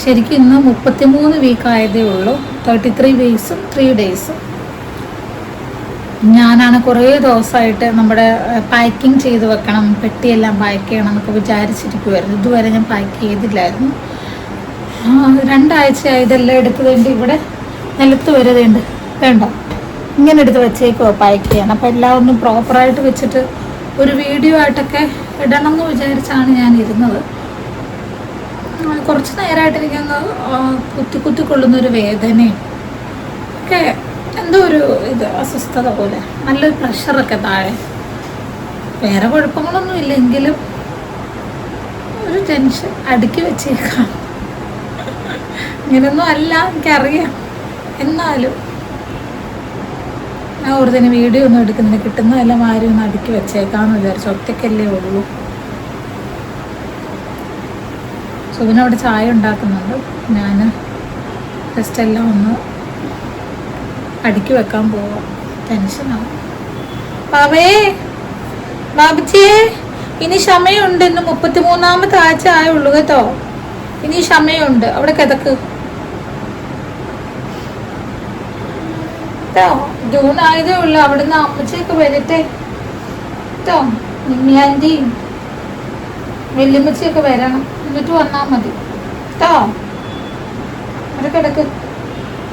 ശരിക്കും ഇന്ന് മുപ്പത്തിമൂന്ന് വീക്ക് ആയതേ ഉള്ളൂ. തേർട്ടി ത്രീ വീക്സും ത്രീ ഡേയ്സും ഞാനാണ് കുറേ ദിവസമായിട്ട് നമ്മുടെ പാക്കിംഗ് ചെയ്ത് വെക്കണം പെട്ടിയെല്ലാം പാക്ക് ചെയ്യണം എന്നൊക്കെ വിചാരിച്ചിരിക്കുമായിരുന്നു ഇതുവരെ ഞാൻ പാക്ക് ചെയ്തില്ലായിരുന്നു. രണ്ടാഴ്ചയായി ഇതെല്ലാം എടുത്ത് കഴിഞ്ഞിട്ട് ഇവിടെ നിലത്ത് വരുന്നുണ്ട് വേണ്ട ഇങ്ങനെ എടുത്ത് വെച്ചേക്കോ പാക്ക് ചെയ്യണം അപ്പം എല്ലാം ഒന്നും പ്രോപ്പറായിട്ട് വെച്ചിട്ട് ഒരു വീഡിയോ ആയിട്ടൊക്കെ ഇടണം എന്ന് വിചാരിച്ചാണ് ഞാൻ ഇരുന്നത് കുറച്ച് നേരമായിട്ട് എനിക്കൊന്ന് കുത്തി കുത്തി കൊള്ളുന്നൊരു വേദനയും. ഒക്കെ എന്തോ ഒരു ഇത് അസ്വസ്ഥത പോലെ. നല്ലൊരു പ്രഷറൊക്കെ താഴെ. വേറെ കുഴപ്പങ്ങളൊന്നും ഇല്ലെങ്കിലും ഒരു ടെൻഷൻ അടുക്കി വെച്ചേക്കാം. ഇങ്ങനൊന്നും അല്ല എനിക്കറിയാം. എന്നാലും ഞാൻ ഒരു തന്നെ വീഡിയോ ഒന്നും എടുക്കുന്നില്ല. കിട്ടുന്നതെല്ലാം ആരും ഒന്ന് അടുക്കി വെച്ചേക്കാമെന്ന് വിചാരിച്ചു. ഒറ്റയ്ക്കല്ലേ ഉള്ളൂ. സുബിനവിടെ ചായ ഉണ്ടാക്കുന്നുണ്ട്. ഞാൻ ജസ്റ്റ് എല്ലാം ഒന്ന് അടുക്കി വെക്കാൻ പോവാം. ടെൻഷനാവും ബാബേ ബാബുജിയെ ഇനി ക്ഷമയുണ്ട്. ഇന്ന് മുപ്പത്തി മൂന്നാമത്തെ ആഴ്ച ആയുള്ളൂ കേട്ടോ. ഇനി ക്ഷമയുണ്ട്. അവിടെ കിതക്ക്. കേട്ടോ ജൂൺ ആയതേ ഉള്ളൂ. അവിടുന്ന് അമ്മച്ചയൊക്കെ വരട്ടെ. കേട്ടോ നിമ്മിയാന്റെയും വല്യമ്മച്ചിയൊക്കെ വരണം. എന്നിട്ട് വന്നാൽ മതി. കേട്ടോ അവിടെ കിടക്ക്.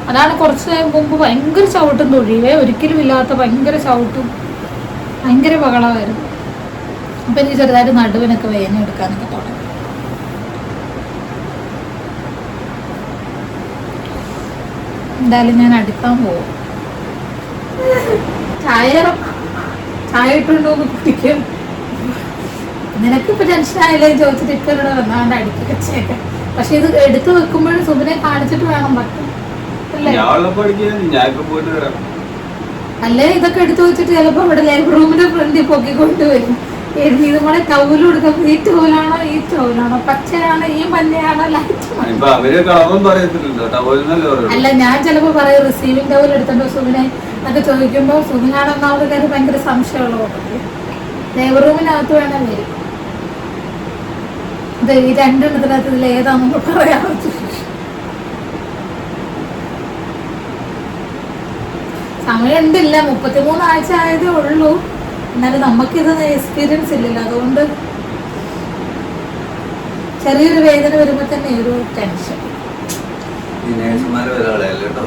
അതാണ് കുറച്ച് നേരം മുമ്പ് ഭയങ്കര ചവിട്ടും തൊഴിവേ ഒരിക്കലും ഇല്ലാത്ത ഭയങ്കര ചവിട്ടും. ഭയങ്കര ബഹളമായിരുന്നു. അപ്പം എനിക്ക് ചെറുതായിട്ട് നടുവിനൊക്കെ വേദന എടുക്കാനൊക്കെ തുടങ്ങി. എന്തായാലും ഞാൻ അടുക്കാൻ പോകും ചായ ചായ ഇട്ടുണ്ടോ എന്ന് നിനക്കിപ്പോ ടെൻഷൻ ആയില്ലേ ചോദിച്ചിട്ട് ഇപ്പൊ ഇവിടെ വന്നാണ്ട് അടുക്കി വെച്ചേക്കാം. പക്ഷെ ഇത് എടുത്തു വെക്കുമ്പോഴും സുബിനെ കാണിച്ചിട്ട് വേണം പറ്റും അല്ലേ? ഇതൊക്കെ എടുത്തു വെച്ചിട്ട് ചിലപ്പോ ഇവിടെ ലൈഫ് റൂമിന്റെ ഫ്രണ്ടിൽ പൊക്കിക്കൊണ്ട് വരും എഴുതി നമ്മളെ ടൗൽ കൊടുക്കുമ്പോ ഈ ടൗലാണോ ഈ ടൗലാണോ പച്ചയാണോ ഈ മഞ്ഞയാണോ ലൈറ്റ് ഇപ്പൊ അവർ കളറും പറയത്തില്ലല്ലോ ടവലിനല്ലേ പറയുള്ളൂ അല്ല ഞാൻ ചിലപ്പോ പറയും റിസീവിംഗ് ടൗൽ എടുത്തോ സുബിനെ എന്നൊക്കെ ചോദിക്കുമ്പോ സുബിനാണെന്നാമത് കാര്യം ഭയങ്കര സംശയമുള്ള ലൈവ് റൂമിനകത്ത് വേണം വരും. ഇത് ഈ രണ്ടെണ്ണത്തിനകത്ത് ഇതിൽ ഏതാണെന്ന് പറയാൻ സമയം ഉണ്ടില്ല മുപ്പത്തിമൂന്ന് ആഴ്ച ആയതേ ഉള്ളൂ. എന്നാലും നമുക്കിത് എക്സ്പീരിയൻസ് ഇല്ലല്ലോ. അതുകൊണ്ട് ചെറിയൊരു വേദന വരുമ്പോ തന്നെ ഒരു ടെൻഷൻ ഈ നേഴ്സുമാര് ഒരാളെ കേട്ടോ.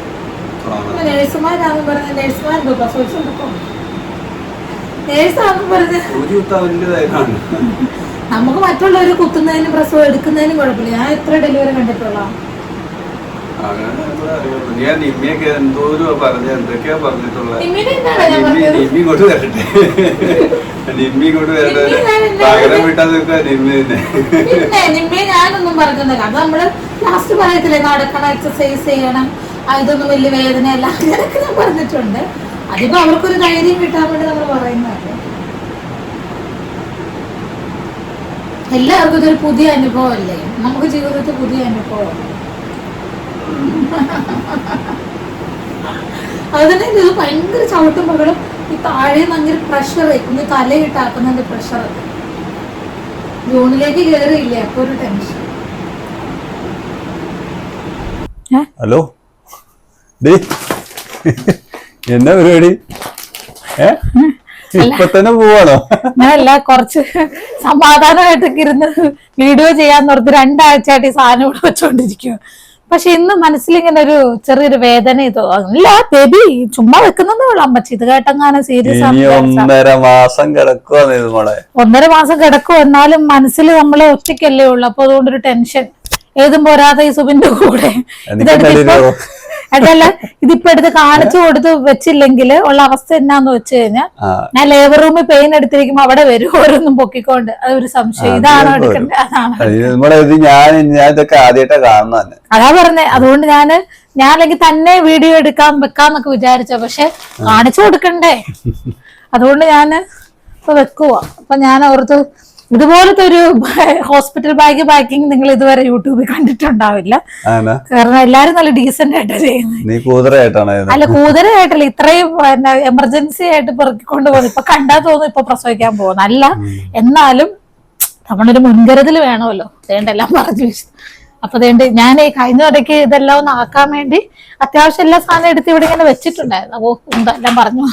നേഴ്സുമാരാണെന്ന് പറഞ്ഞ നേഴ്സുമാരുണ്ടോ പ്രസവിച്ചോണ്ടപ്പോ നേഴ്സാണെന്ന് പറഞ്ഞ നമുക്ക് മറ്റുള്ളവർ കുത്തുന്നതിനും പ്രസവം എടുക്കുന്നതിനും കുഴപ്പമില്ല. ഞാൻ എത്ര ഡെലിവറി കണ്ടിട്ടുള്ള. ഞാൻ നിമ്മിയൊക്കെ പറഞ്ഞ എന്തൊക്കെയാ നിമ്മി കൊണ്ട് വരട്ടെ. നിമ്മി കൊണ്ട് വരട്ടെ. പകരം നിൽക്കുക നിമ്മി തന്നെ. ഞാനൊന്നും പറഞ്ഞില്ല അത് നമ്മൾ ലാസ്റ്റ് പറയത്തില്ലേ നടക്കണം എക്സസൈസ് ചെയ്യണം അതൊന്നും വലിയ വേദനയല്ല. അങ്ങനെയൊക്കെ ഞാൻ പറഞ്ഞിട്ടുണ്ട്. അതിപ്പോ അവർക്കൊരു ധൈര്യം കിട്ടാൻ വേണ്ടി നമ്മൾ പറയുന്നതല്ലേ എല്ലാവർക്കും ഇതൊരു പുതിയ അനുഭവമല്ലേ? നമുക്ക് ജീവിതത്തിൽ പുതിയ അനുഭവം അതന്നെ തന്നെ ഇത് ഭയങ്കര ചവിട്ടും പകലും ഈ താഴെ ഭയങ്കര പ്രഷർ ഇന്ന് തലയിട്ടാക്കുന്നതിന്റെ പ്രഷർ ജൂണിലേക്ക് കയറിയില്ലേ അപ്പൊ ഒരു ടെൻഷൻ ഹലോ? എന്നാ പരിപാടി? ഏ? ഇപ്പൊ തന്നെ പോവാണോ? ഞാനല്ല കുറച്ച് സമാധാനമായിട്ടൊക്കെ ഇരുന്ന് വീഡിയോ ചെയ്യാൻ ഓർത്ത് രണ്ടാഴ്ചയായിട്ട് ഈ സാധനം ഇവിടെ വെച്ചോണ്ടിരിക്കും പക്ഷെ ഇന്ന് മനസ്സിലിങ്ങനെ ഒരു ചെറിയൊരു വേദന ഇതോ? അല്ല ബേബി ചുമ്മാ വെക്കുന്നതേ ഉള്ളു അമ്മച്ചി. ഇത് കേട്ടെങ്ങാനും സീരിയസ് ഒന്നര മാസം കിടക്കുവാണ് ഒന്നര മാസം കിടക്കും എന്നാലും മനസ്സിൽ നമ്മളെ ഒറ്റയ്ക്കല്ലേ ഉള്ളു. അപ്പൊ അതുകൊണ്ടൊരു ടെൻഷൻ ഏതും പോരാതെ ഈ സുബിന്റെ കൂടെ. എനിക്ക് ഇതെടുത്ത് ഇപ്പൊ- നല്ലൊരു- അതല്ല ഇതിപ്പോ എടുത്ത് കാണിച്ചു കൊടുത്ത് വെച്ചില്ലെങ്കിൽ ഉള്ള അവസ്ഥ എന്നാന്ന് വെച്ച് കഴിഞ്ഞാൽ ഞാൻ ലേബർ റൂമിൽ പെയിൻ എടുത്തിരിക്കുമ്പോ അവിടെ വരും ഓരോന്നും പൊക്കിക്കൊണ്ട്. അതൊരു സംശയം. ഇതാണോ എടുക്കേണ്ടത് അതാണ്. ഞാൻ ഞാൻ ഇതൊക്കെ ആദ്യമായിട്ടാ കാണുന്ന അതാ പറഞ്ഞേ അതുകൊണ്ട് ഞാൻ ഞാൻ അല്ലെങ്കിൽ തന്നെ വീഡിയോ എടുക്കാൻ വെക്കാന്നൊക്കെ വിചാരിച്ച പക്ഷെ കാണിച്ചു കൊടുക്കണ്ടേ? അതുകൊണ്ട് ഞാൻ ഇപ്പൊ വെക്കുവാ. അപ്പൊ ഞാൻ ഓർത്ത് ഇതുപോലത്തെ ഒരു ഹോസ്പിറ്റൽ ബാഗ് പാക്കിംഗ് നിങ്ങൾ ഇതുവരെ യൂട്യൂബിൽ കണ്ടിട്ടുണ്ടാവില്ല. കാരണം എല്ലാരും നല്ല ഡീസന്റ് ആയിട്ട് ചെയ്യുന്നത് അല്ല കൂതരായിട്ടല്ല ഇത്രയും എമർജൻസി ആയിട്ട് പെറുക്കിക്കൊണ്ട് പോകുന്നു. ഇപ്പൊ കണ്ടാ തോന്നുന്നു ഇപ്പൊ പ്രസവിക്കാൻ പോകുന്നു. അല്ല എന്നാലും നമ്മളൊരു മുൻകരുതൽ വേണമല്ലോ. വേണ്ടെല്ലാം പറഞ്ഞു അപ്പൊ അതുകൊണ്ട് ഞാൻ ഈ കഴിഞ്ഞ ഇടയ്ക്ക് ഇതെല്ലാം ഒന്ന് ആക്കാൻ വേണ്ടി അത്യാവശ്യം എല്ലാ സാധനം എടുത്ത് ഇവിടെ ഇങ്ങനെ വെച്ചിട്ടുണ്ടായിരുന്നു. ഓ എന്തെല്ലാം പറഞ്ഞു.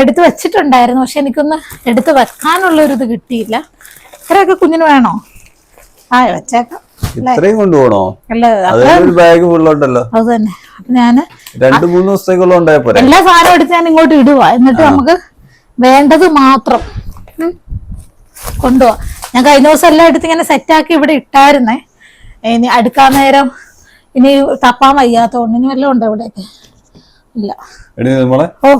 എടുത്ത് വെച്ചിട്ടുണ്ടായിരുന്നു. പക്ഷെ എനിക്കൊന്ന് എടുത്ത് വെക്കാനുള്ള ഒരു ഇത് കിട്ടിയില്ല. ഇത്രയൊക്കെ കുഞ്ഞിന് വേണോ? ആ വെച്ചേക്കാം. ഇത്രയും കൊണ്ടുപോകണോ? ഒരു ബാഗ് ഫുള്ളുണ്ടല്ലോ അത് തന്നെ. അപ്പൊ ഞാൻ രണ്ടു മൂന്ന് ദിവസത്തേക്കുള്ള ഉണ്ടായ പോരെ? എല്ലാ സാധനവും എടുത്ത് ഞാൻ ഇങ്ങോട്ട് ഇടുക എന്നിട്ട് നമുക്ക് വേണ്ടത് മാത്രം കൊണ്ടുപോവാ. ഞാൻ കഴിഞ്ഞ ദിവസം എല്ലാം എടുത്ത് ഇങ്ങനെ സെറ്റാക്കി ഇവിടെ ഇട്ടായിരുന്നേ. ഇനി അടുക്കാൻ നേരം ഇനി തപ്പാൻ വയ്യാത്തോണ്ട് ഇനി വല്ലതും ഉണ്ടോ ഇവിടെയൊക്കെ? ഇല്ല. ഓ.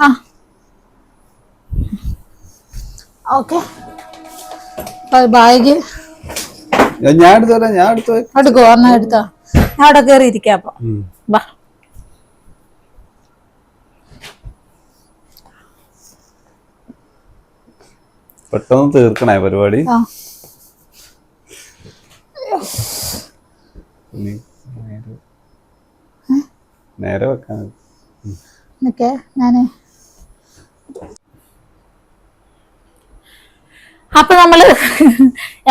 ആ. ഓക്കെ. ബാഗ് ഞാൻ എടുത്തു തരാം ഞാൻ എടുത്തു തരാം. എടുക്കോ? എന്നാ എടുത്തോ? ഞാൻ അവിടെ കയറി ഇരിക്കാം അപ്പൊ. വാ. പെട്ടെന്ന് തീർക്കണേ പരിപാടി. നേരെ വെക്കാൻ. ഞാൻ അപ്പൊ നമ്മൾ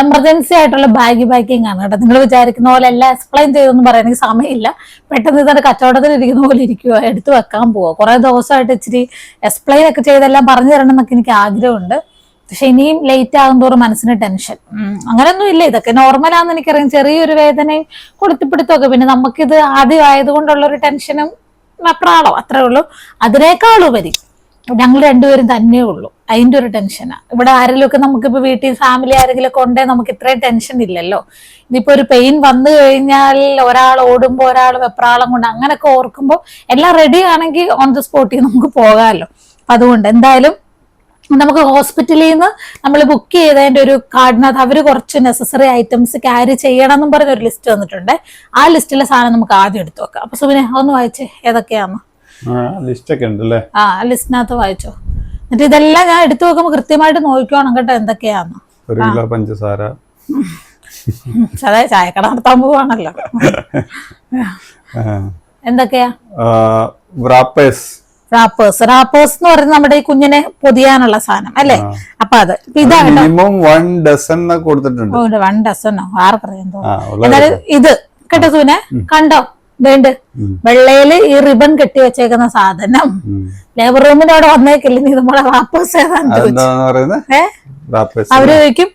എമർജൻസി ആയിട്ടുള്ള ബാഗ് പാക്കിംഗ് ആണ് കേട്ടോ. നിങ്ങൾ വിചാരിക്കുന്ന പോലെ എല്ലാം എക്സ്പ്ലെയിൻ ചെയ്തൊന്നും പറയാനെങ്കിൽ സമയമില്ല. പെട്ടെന്ന് ഇതൊരു കച്ചവടത്തിൽ ഇരിക്കുന്ന പോലെ ഇരിക്കുക എടുത്തു വെക്കാൻ പോവാ. കുറെ ദിവസമായിട്ട് ഇച്ചിരി എക്സ്പ്ലെയിൻ ഒക്കെ ചെയ്തെല്ലാം പറഞ്ഞു തരണം എന്നൊക്കെ എനിക്ക് ആഗ്രഹമുണ്ട്. പക്ഷെ ഇനിയും ലേറ്റ് ആകുന്തോറും മനസ്സിന് ടെൻഷൻ അങ്ങനെയൊന്നും ഇല്ല. ഇതൊക്കെ നോർമലാന്ന് എനിക്കറിയാം. ചെറിയൊരു വേദനയും കൊടുത്തിപ്പിടുത്തമൊക്കെ പിന്നെ നമുക്കിത് ആദ്യം ആയതുകൊണ്ടുള്ള ഒരു ടെൻഷനും വെപ്രാളം അത്രേ ഉള്ളൂ. അതിനേക്കാളുപരി ഞങ്ങൾ രണ്ടുപേരും തന്നെ ഉള്ളൂ. അതിന്റെ ഒരു ടെൻഷനാ. ഇവിടെ ആരെങ്കിലും ഒക്കെ നമുക്കിപ്പോ വീട്ടിൽ ഫാമിലി ആരെങ്കിലും കൊണ്ടേ നമുക്ക് ഇത്രയും ടെൻഷൻ ഇല്ലല്ലോ. ഇതിപ്പോ ഒരു പെയിൻ വന്നു കഴിഞ്ഞാൽ ഒരാൾ ഓടുമ്പോ ഒരാൾ വെപ്രാളം കൊണ്ട് അങ്ങനെയൊക്കെ ഓർക്കുമ്പോൾ എല്ലാം റെഡി ആണെങ്കിൽ ഓൺ ദ സ്പോട്ടിൽ നമുക്ക് പോകാമല്ലോ അതുകൊണ്ട് എന്തായാലും നമുക്ക് ഹോസ്പിറ്റലിൽ നിന്ന് നമ്മൾ ബുക്ക് ചെയ്തതിന്റെ ഒരു കാർഡിനകത്ത് അവർ കുറച്ച് നെസസറി ഐറ്റംസ് ക്യാരി ചെയ്യണം എന്നും പറഞ്ഞ ഒരു ലിസ്റ്റ് വന്നിട്ടുണ്ട്. ആ ലിസ്റ്റിലെ സാധനം നമുക്ക് ആദ്യം എടുത്തു വെക്കാം. അപ്പൊ സുബിനെ ഒന്ന് വായിച്ചേ ഏതൊക്കെയാന്ന്? ലിസ്റ്റ് ഒക്കെ ഉണ്ട് അല്ലേ ആ ലിസ്റ്റിനകത്ത് വായിച്ചോ. എന്നിട്ട് ഇതെല്ലാം ഞാൻ എടുത്തു നോക്കുമ്പോൾ കൃത്യമായിട്ട് നോക്കിക്കോണം കേട്ടോ എന്തൊക്കെയാന്ന്. ഒരു കിലോ പഞ്ചസാര. അതെ ചായക്കട നടത്താൻ പോവാണല്ലോ. എന്തൊക്കെയാ? വ്രാപ്പേഴ്സ് റാപ്പേഴ്സ് റാപ്പേഴ്സ് എന്ന് പറയുന്നത് നമ്മുടെ ഈ കുഞ്ഞിനെ പൊതിയാനുള്ള സാധനം അല്ലേ? അപ്പൊ അത്. മിനിമം വൺ ഡസൺ കൊടുത്തിട്ടുണ്ട്. വൺ ഡസനോ ആർക്കറിയാം എന്തായാലും ഇത് കേട്ടോ സുനെ കണ്ടോ? വേണ്ട. വെള്ളയിൽ ഈ റിബൺ കെട്ടി വെച്ചേക്കുന്ന സാധനം. ലേബർ റൂമിന്റെ അവിടെ വന്നേക്കില്ല? നീ നമ്മളെ റാപ്പേഴ്സ് ഏതാന്ന് ചോദിച്ചു. അതെന്താന്ന് പറയുന്നത്? ഏ? വ്രാപ്പേഴ്സ് അവർ ചോദിക്കും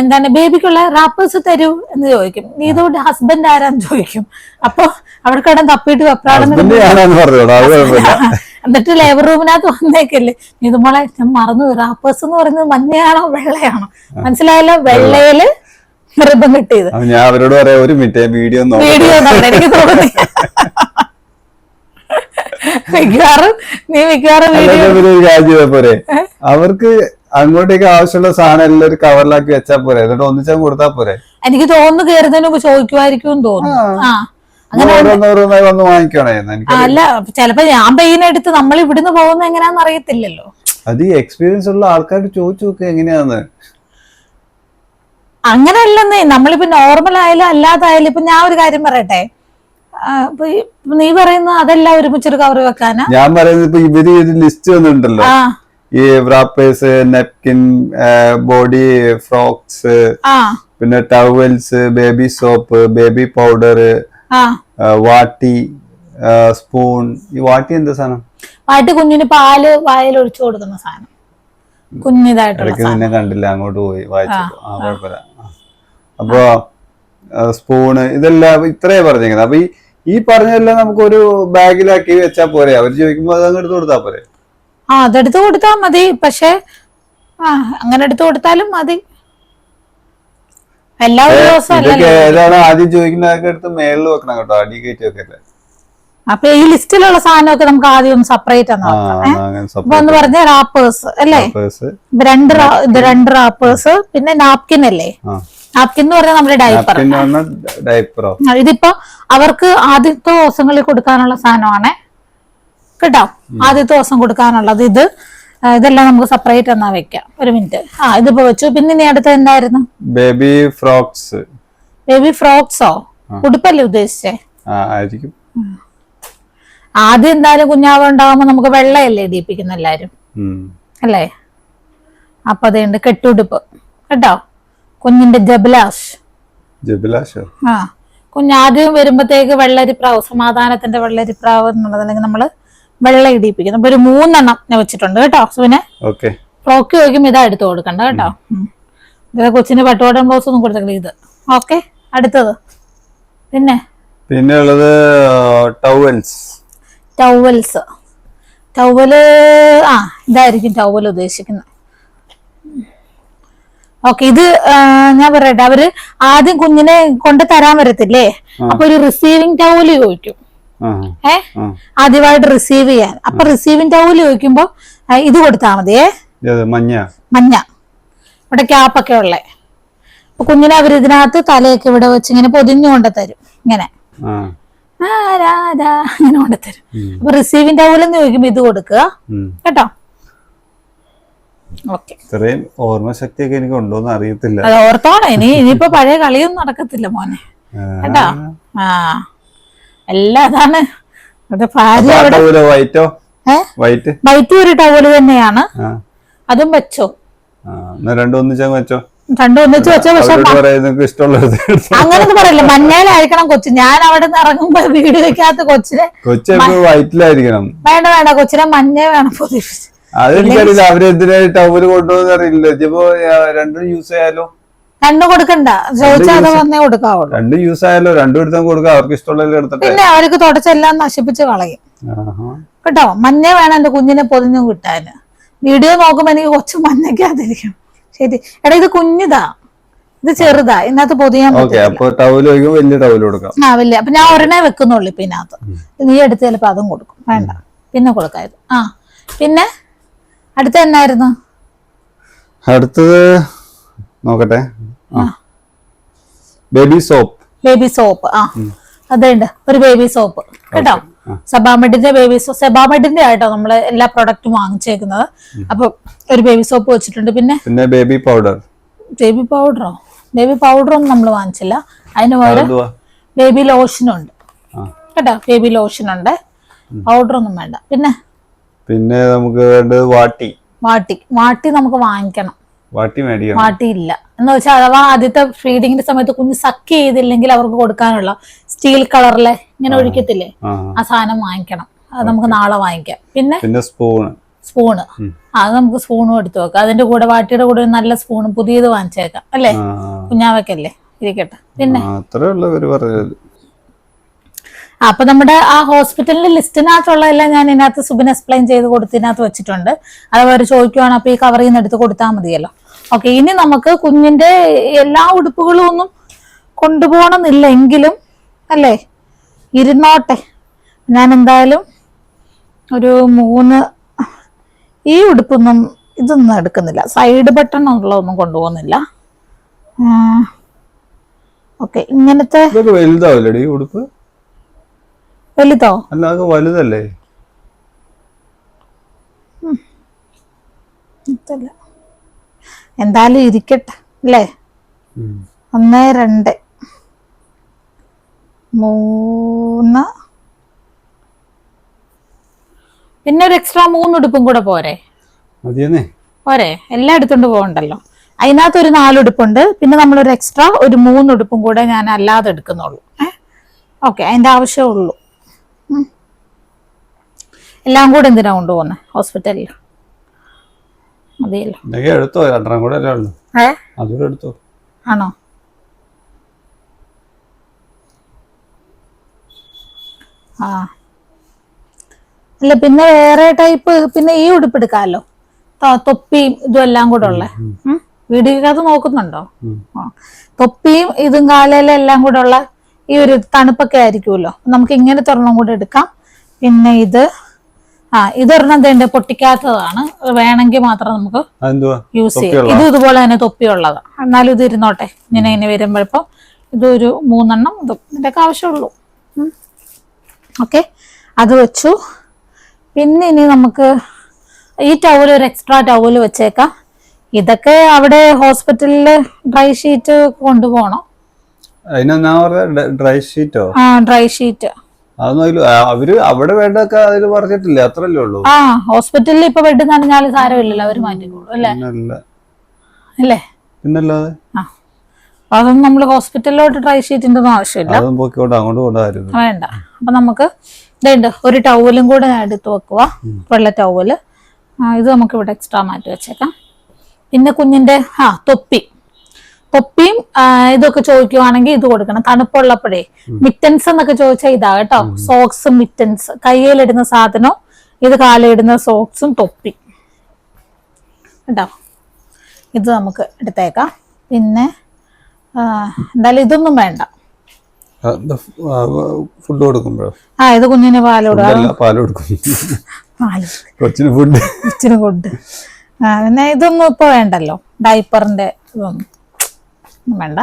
എന്താണ് ബേബിക്കുള്ള റാപ്പേഴ്സ് തരൂ? എന്ന് ചോദിക്കും. നീ ഇതുകൊണ്ട് ഹസ്ബൻഡ് ആരാന്ന് ചോദിക്കും. അപ്പൊ അവിടെ കടം തപ്പിയിട്ട് എന്നിട്ട് ലേബർ റൂമിനകത്ത് വന്നേക്കല്ലേ? നീ നമ്മളെ ഞാൻ മറന്നു. റാപ്പേഴ്സ് എന്ന് പറയുന്നത് മഞ്ഞയാണോ വെള്ളയാണോ? മനസ്സിലായല്ലോ? വെള്ളയിൽ റിബൺ കിട്ടിയത്. ചെയ്ത് ഞാൻ അവരോട് പറയാം ഒരു മിനിറ്റ് വീഡിയോ വീഡിയോ എനിക്ക് തോന്നി. മിക്കവാറും നീ മിക്കവാറും വീഡിയോ പോരെ. അവർക്ക് അങ്ങോട്ടേക്ക് ആവശ്യമുള്ള സാധനം എല്ലാം ഒരു കവറിലാക്കി വെച്ചാ പോരെ. എന്നിട്ട് ഒന്നിച്ചാൽ കൊടുത്താ പോരെ. എനിക്ക് തോന്നുന്നു കയറുന്നതിന് മുമ്പ് ചോദിക്കുമായിരിക്കും തോന്നുന്നു. ഓരോന്നോരോന്നായി വന്ന് വാങ്ങിക്കണേ അല്ല ചിലപ്പോ ഞാൻ പെയിനെടുത്ത് നമ്മൾ ഇവിടുന്ന് പോകുന്ന എങ്ങനെയാന്ന് അറിയത്തില്ലല്ലോ. അത് ഈ എക്സ്പീരിയൻസ് ഉള്ള ആൾക്കാർ ചോദിച്ചു നോക്കുക എങ്ങനെയാന്ന്. അങ്ങനെയല്ലെന്നേ നമ്മളിപ്പോ നോർമൽ ആയാലും അല്ലാതായാലും ഇപ്പൊ ഞാൻ ഒരു കാര്യം പറയട്ടെ? നീ പറയുന്ന അതെല്ലാം ഒരുമിച്ചൊരു കവർ വെക്കാനാ? ഞാൻ പറയുന്നത് ഇപ്പൊ ഇവർ ഒരു ലിസ്റ്റ് വന്നിട്ടുണ്ടല്ലോ. ഈ വ്രാപ്പേഴ്സ് നെപ്കിൻ ബോഡി ഫ്രോക്സ് പിന്നെ towels baby soap baby powder വാട്ടി സ്പൂൺ ഈ വാട്ടി എന്താ സാധനം? വാട്ടി കുഞ്ഞിന് പാൽ വായിൽ ഒഴിച്ചു കൊടുക്കുന്ന സാധനം. കുഞ്ഞിതായിട്ട് കണ്ടില്ല അങ്ങോട്ട് പോയി വായിച്ചു ആ കുഴപ്പമില്ല. അപ്പൊ സ്പൂണ് ഇതെല്ലാം ഇത്രേ പറഞ്ഞേക്കുന്നത് അപ്പൊ ഈ ഈ പറഞ്ഞതെല്ലാം നമുക്കൊരു ബാഗിലാക്കി വെച്ചാ പോരെ? അവർ ചോദിക്കുമ്പോ അത് അങ്ങ് എടുത്ത് കൊടുത്താ പോരെ? ആ അതെടുത്ത് കൊടുത്താ മതി. പക്ഷെ ആ അങ്ങനെ എടുത്തു കൊടുത്താലും മതി. എല്ലാ ദിവസവും ഏതാണ് ആദ്യം ചോദിക്കുന്നതൊക്കെ എടുത്ത് മേളിൽ വെക്കണം കേട്ടോ അടി കയറ്റി വെക്കല്ലേ? അപ്പൊ ഈ ലിസ്റ്റിലുള്ള സാധനമൊക്കെ നമുക്ക് ആദ്യം സെപ്പറേറ്റ് ഏ? ഒന്ന് പറഞ്ഞ റാപ്പേഴ്സ് അല്ലേ? രണ്ട് ഇത് രണ്ട് റാപ്പേഴ്സ് പിന്നെ നാപ്കിൻ അല്ലേ? നാപ്കിൻ എന്ന് പറഞ്ഞാൽ നമ്മുടെ ഡയപ്പർ ഡയപ്പറോ ഇതിപ്പോ അവർക്ക് ആദ്യത്തെ ദിവസങ്ങളിൽ കൊടുക്കാനുള്ള സാധനമാണ്. കേട്ടോ? ആദ്യത്തെ ദിവസം കൊടുക്കാനുള്ളത് ഇത്. ഇതെല്ലാം നമുക്ക് സെപ്പറേറ്റ് എന്നാ വെക്കാം. ഒരു മിനിറ്റ്. ആ ഇതിപ്പോ വെച്ചു. പിന്നെ ഇനി അടുത്ത എന്തായിരുന്നു? ബേബി ഫ്രോക്സ് ബേബി ഫ്രോക്സോ ഉടുപ്പല്ലേ ഉദ്ദേശിച്ചേ? ആയിരിക്കും. ആദ്യം എന്തായാലും കുഞ്ഞാവ് ഉണ്ടാകുമ്പോ നമുക്ക് വെള്ളയല്ലേ ദീപിക്കുന്ന എല്ലാരും. അല്ലേ? അപ്പൊ അതുണ്ട് കെട്ടുടുപ്പ്. കേട്ടോ? കുഞ്ഞിന്റെ ജബലാഷ്. ജബിലാഷോ? ആ കുഞ്ഞ് ആദ്യം വരുമ്പത്തേക്ക് വെള്ളരിപ്രാവ് സമാധാനത്തിന്റെ വെള്ളരിപ്രാവ് എന്നുള്ളത് അല്ലെങ്കിൽ നമ്മൾ വെള്ള ഇടിയിപ്പിക്കുന്നു. അപ്പൊ ഒരു മൂന്നെണ്ണം ഞാൻ വെച്ചിട്ടുണ്ട് കേട്ടോ സുവിനെ ഓക്കെ. ഫ്രോക്ക് ചോദിക്കുമ്പോൾ ഇതാ എടുത്തു കൊടുക്കണ്ട കേട്ടോ. ഇതാ ഇത് കൊച്ചിന് പട്ടുപാടൻ ബ്ലൗസ് ഒന്നും കൊടുത്തില്ല ഇത്. ഓക്കെ അടുത്തത്. പിന്നെ? പിന്നെ ഉള്ളത് ടവൽസ് ടവൽസ്. ടവൽ ആ ഇതായിരിക്കും ടവൽ ഉദ്ദേശിക്കുന്നത്. ഓക്കെ ഇത് ഞാൻ പറയട്ടെ അവർ ആദ്യം കുഞ്ഞിനെ കൊണ്ട് തരാൻ വരത്തില്ലേ? അപ്പൊ ഒരു റിസീവിങ് ടൗൽ ചോദിക്കും. ഏ? ആദ്യമായിട്ട് റിസീവ് ചെയ്യാൻ. അപ്പൊ റിസീവിങ് ടൗൽ ചോദിക്കുമ്പോ ഇത് കൊടുത്താൽ മതിയേ? മഞ്ഞ? മഞ്ഞ. ഇവിടെ ക്യാപ്പൊക്കെ ഉള്ളേ. അപ്പൊ കുഞ്ഞിനെ അവർ ഇതിനകത്ത് തലയൊക്കെ ഇവിടെ വെച്ച് ഇങ്ങനെ പൊതിഞ്ഞു കൊണ്ട് തരും. ഇങ്ങനെ. അങ്ങനെ കൊണ്ടുതരും അപ്പൊ റിസീവിങ് ടൗലെന്ന് ചോദിക്കുമ്പോ ഇത് കൊടുക്കുക. കേട്ടോ? ഇത്രയും ഓർമ്മശക്തിയൊക്കെ എനിക്ക് ഉണ്ടോന്ന് അറിയത്തില്ല. അത് ഓർത്തോണം ഇനി ഇനിയിപ്പോ പഴയ കളിയൊന്നും നടക്കത്തില്ല മോനെ. കേട്ടോ? ആ. എല്ലാം അതാണ്. ഭാര്യ വൈറ്റോ? വൈറ്റ്? വൈറ്റ് ഒരു ടവൽ തന്നെയാണ്. അതും വെച്ചോ. രണ്ടും ഒന്നിച്ചങ്ങ് വെച്ചോ. രണ്ടും ഒന്നിച്ച് പക്ഷെ. അങ്ങനൊന്നും പറയില്ല. മഞ്ഞയിലായിരിക്കണം കൊച്ചു. ഞാൻ അവിടെ നിന്ന് ഇറങ്ങുമ്പോ വീട് വെക്കാത്ത കൊച്ചിനെ കൊച്ചെപ്പോ വൈറ്റിലായിരിക്കണം. വേണ്ട വേണ്ട. കൊച്ചിനെ മഞ്ഞ വേണം പൊതിപ്പിച്ച് അതെനിക്കറിയില്ല. അവരെന്തിനായി ടവൽ കൊണ്ടുപോകുന്ന അറിയില്ല. ഇതിപ്പോ രണ്ടും യൂസ് ആയാലോ? രണ്ടും കൊടുക്കണ്ട. ചോദിച്ചാൽ വന്നേ കൊടുക്കാവുള്ളൂ. രണ്ടും യൂസ് ആയാലോ? രണ്ടും എടുത്തും കൊടുക്കാം. അവർക്ക് ഇഷ്ടമുള്ള എടുത്തിട്ട്? പിന്നെ അവർക്ക് തുടച്ചെല്ലാം നശിപ്പിച്ച് കളയും. കേട്ടോ? മഞ്ഞ വേണം എന്റെ കുഞ്ഞിനെ പൊതിഞ്ഞു കിട്ടാന്. വീഡിയോ നോക്കുമ്പോ എനിക്ക് കൊച്ചു മഞ്ഞയ്ക്കാതിരിക്കും ശരി. എടാ ഇത് കുഞ്ഞിതാ. ഇത് ചെറുതാ. ഇതിനകത്ത് പൊതിയാൻ കൊടുക്കാം. ആ വലിയ. അപ്പൊ ഞാൻ ഒരെണ്ണേ വെക്കുന്നുള്ളൂ ഇപ്പൊ ഇതിനകത്ത്. നീ എടുത്ത് ചിലപ്പോ അതും കൊടുക്കും. വേണ്ട. പിന്നെ കൊടുക്കായിരുന്നു. ആ പിന്നെ? അടുത്ത എന്നായിരുന്നു? അടുത്തത് നോക്കട്ടെ. ബേബി സോപ്പ് ബേബി സോപ്പ് ആ. അതുണ്ട്. ഒരു ബേബി സോപ്പ് കേട്ടോ? സെബാമെഡിന്റെ ബേബി സോപ്പ് സെബാമെഡിന്റെ ആയിട്ടോ നമ്മൾ എല്ലാ പ്രൊഡക്റ്റും വാങ്ങിച്ചേക്കുന്നത്. അപ്പൊ ഒരു ബേബി സോപ്പ് വെച്ചിട്ടുണ്ട്. പിന്നെ? പിന്നെ ബേബി പൗഡർ ബേബി പൗഡറോ ബേബി പൗഡറൊന്നും നമ്മൾ വാങ്ങിച്ചില്ല. അതിന് പകരം ബേബി ലോഷനുണ്ട് കേട്ടോ? ബേബി ലോഷൻ ഉണ്ട്. പൗഡറൊന്നും വേണ്ട. പിന്നെ? പിന്നെ നമുക്ക് വേണ്ടത് വാട്ടി. വാട്ടി. വാട്ടി നമുക്ക് വാങ്ങിക്കണം. വാട്ടി മേടിക്കണം. വാട്ടി ഇല്ല. എന്ന് വെച്ചാൽ അഥവാ ആദ്യത്തെ ഫീഡിങ്ങിന്റെ സമയത്ത് കുഞ്ഞ് സക്ക് ചെയ്തില്ലെങ്കിൽ അവർക്ക് കൊടുക്കാനുള്ള സ്റ്റീൽ കളറിലെ ഇങ്ങനെ ഒഴിക്കത്തില്ലേ? ആ. സാധനം വാങ്ങിക്കണം. അത് നമുക്ക് നാളെ വാങ്ങിക്കാം. പിന്നെ പിന്നെ സ്പൂണ് സ്പൂണ് അത് നമുക്ക് സ്പൂണും എടുത്തു വെക്കാം. അതിന്റെ കൂടെ വാട്ടിയുടെ കൂടെ നല്ല സ്പൂണും പുതിയത് വാങ്ങിച്ചേക്കാം. അല്ലേ? കുഞ്ഞാവക്കല്ലേ? ഇരിക്കട്ടെ. പിന്നെ? അത്രേ ഉള്ളൂ അപ്പൊ നമ്മുടെ ആ ഹോസ്പിറ്റലിന്റെ ലിസ്റ്റിനകത്തുള്ള എല്ലാം ഞാൻ ഇതിനകത്ത് സുബിൻ എക്സ്പ്ലെയിൻ ചെയ്ത് കൊടുത്തതിനകത്ത് വെച്ചിട്ടുണ്ട്. അത് അവർ ചോദിക്കുവാണ് അപ്പൊ ഈ കവറിൽ നിന്ന് എടുത്ത് കൊടുത്താൽ മതിയല്ലോ? ഓക്കെ ഇനി നമുക്ക് കുഞ്ഞിന്റെ എല്ലാ ഉടുപ്പുകളും ഒന്നും കൊണ്ടുപോകണമെന്നില്ല എങ്കിലും അല്ലേ? ഇരുന്നോട്ടെ. ഞാൻ എന്തായാലും ഒരു മൂന്ന് ഈ ഉടുപ്പൊന്നും ഇതൊന്നും എടുക്കുന്നില്ല. സൈഡ് ബട്ടൺ ഉള്ളതൊന്നും കൊണ്ടുപോകുന്നില്ല. ഓക്കെ ഇങ്ങനത്തെ ഉടുപ്പ്? വലുതോ? അല്ല അത് വലുതല്ലേ. എന്തായാലും ഇരിക്കട്ടെ അല്ലേ? ഒന്ന് രണ്ട്. മൂന്ന്. പിന്നെ ഒരു എക്സ്ട്രാ മൂന്ന് ഉടുപ്പും കൂടെ പോരെ? പോരെ? എല്ലാം എടുത്തോണ്ട് പോകണ്ടല്ലോ. അതിനകത്ത് ഒരു നാലുടുപ്പുണ്ട് പിന്നെ നമ്മളൊരു എക്സ്ട്രാ ഒരു മൂന്ന് ഉടുപ്പും കൂടെ ഞാൻ അല്ലാതെ എടുക്കുന്നുള്ളൂ. ഏഹ് ഓക്കെ അതിന്റെ ആവശ്യമേ ഉള്ളൂ ഉം. എല്ലാം കൂടെ എന്തിനാ കൊണ്ടുപോകുന്നത് ഹോസ്പിറ്റലിൽ മതിയല്ലോ. ഇതൊക്കെ എടുത്തോ? രണ്ടെണ്ണം കൂടെ അല്ലേ ഉള്ളു. ഏ? അതുകൂടെ എടുത്തോ? ആണോ? ആ. അല്ല പിന്നെ വേറെ ടൈപ്പ് പിന്നെ ഈ ഉടുപ്പ് എടുക്കാമല്ലോ. തൊപ്പിയും ഇതും എല്ലാം കൂടെ ഉള്ള. വീഡിയോക്കകത്ത് നോക്കുന്നുണ്ടോ? തൊപ്പിയും ഇതും കാലയിലും എല്ലാം കൂടെ ഉള്ള ഈ ഒരു തണുപ്പൊക്കെ ആയിരിക്കുമല്ലോ. നമുക്ക് ഇങ്ങനെ ഒരെണ്ണം കൂടെ എടുക്കാം. പിന്നെ ഇത് ആ ഇതൊരെണ്ണം തേണ്ട പൊട്ടിക്കാത്തതാണ്. വേണമെങ്കിൽ മാത്രം നമുക്ക് യൂസ് ചെയ്യാം. ഇത് ഇതുപോലെ തന്നെ തൊപ്പിയുള്ളതാണ് എന്നാലും ഇത് ഇരുന്നോട്ടെ. ഇങ്ങനെ ഇങ്ങനെ വരുമ്പോഴപ്പം ഇതൊരു മൂന്നെണ്ണം ഇതും ഇതിന്റെയൊക്കെ ആവശ്യമുള്ളൂ. ഓക്കെ. അത് വെച്ചു. പിന്നെ ഇനി നമുക്ക് ഈ ടവൽ ഒരു എക്സ്ട്രാ ടവൽ വെച്ചേക്കാം. ഇതൊക്കെ അവിടെ ഹോസ്പിറ്റലിൽ ഡ്രൈ ഷീറ്റ് കൊണ്ടുപോകണം. അതിനെന്നാ പറഞ്ഞ? ഡ്രൈ ഷീറ്റോ ആ ഡ്രൈ ഷീറ്റ് അതൊന്നും അവർ അവിടെ വേണ്ടതൊക്കെ അതിൽ പറഞ്ഞിട്ടില്ല? അത്രല്ലേ ഉള്ളൂ. ആ ഹോസ്പിറ്റലിൽ ഇപ്പൊ ബെഡ് നനഞ്ഞാൽ സാരമില്ലല്ലോ അവർ മാറ്റിക്കോളൂ അല്ലേ? അല്ലേ? പിന്നല്ലാതെ? അതൊന്നും നമ്മൾ ഹോസ്പിറ്റലിലോട്ട് ട്രൈ ഷീറ്റിന്റെ ഒന്നും ആവശ്യമില്ല. അങ്ങോട്ട് കൊണ്ടായിരുന്നു വേണ്ട. അപ്പൊ നമുക്ക് ഇതുണ്ട് ഒരു ടവലും കൂടെ ഞാൻ എടുത്ത് വെക്കുക. വെള്ള ടവൽ ഇത് നമുക്ക് ഇവിടെ എക്സ്ട്രാ മാറ്റി വെച്ചേക്കാം. പിന്നെ കുഞ്ഞിന്റെ ആ തൊപ്പി. തൊപ്പിയും ഇതൊക്കെ ചോദിക്കുവാണെങ്കിൽ ഇത് കൊടുക്കണം. തണുപ്പുള്ളപ്പോഴേ മിറ്റൻസ് എന്നൊക്കെ ചോദിച്ചാൽ ഇതാ കേട്ടോ. സോക്സും മിറ്റൻസ് കയ്യിലിടുന്ന സാധനവും ഇത് കാലിടുന്ന സോക്സും തൊപ്പി കേട്ടോ? ഇത് നമുക്ക് എടുത്തേക്കാം. പിന്നെ എന്തായാലും ഇതൊന്നും വേണ്ട. ഫുഡ് കൊടുക്കുമ്പോഴോ? ആ ഇത് കുഞ്ഞിന് പാൽ കൊടുക്കും. കൊച്ചിന് ഫുഡ് ഫുഡ് പിന്നെ ഇതൊന്നും ഇപ്പൊ വേണ്ടല്ലോ. ഡൈപ്പറിന്റെ ഇതൊന്നും വേണ്ട.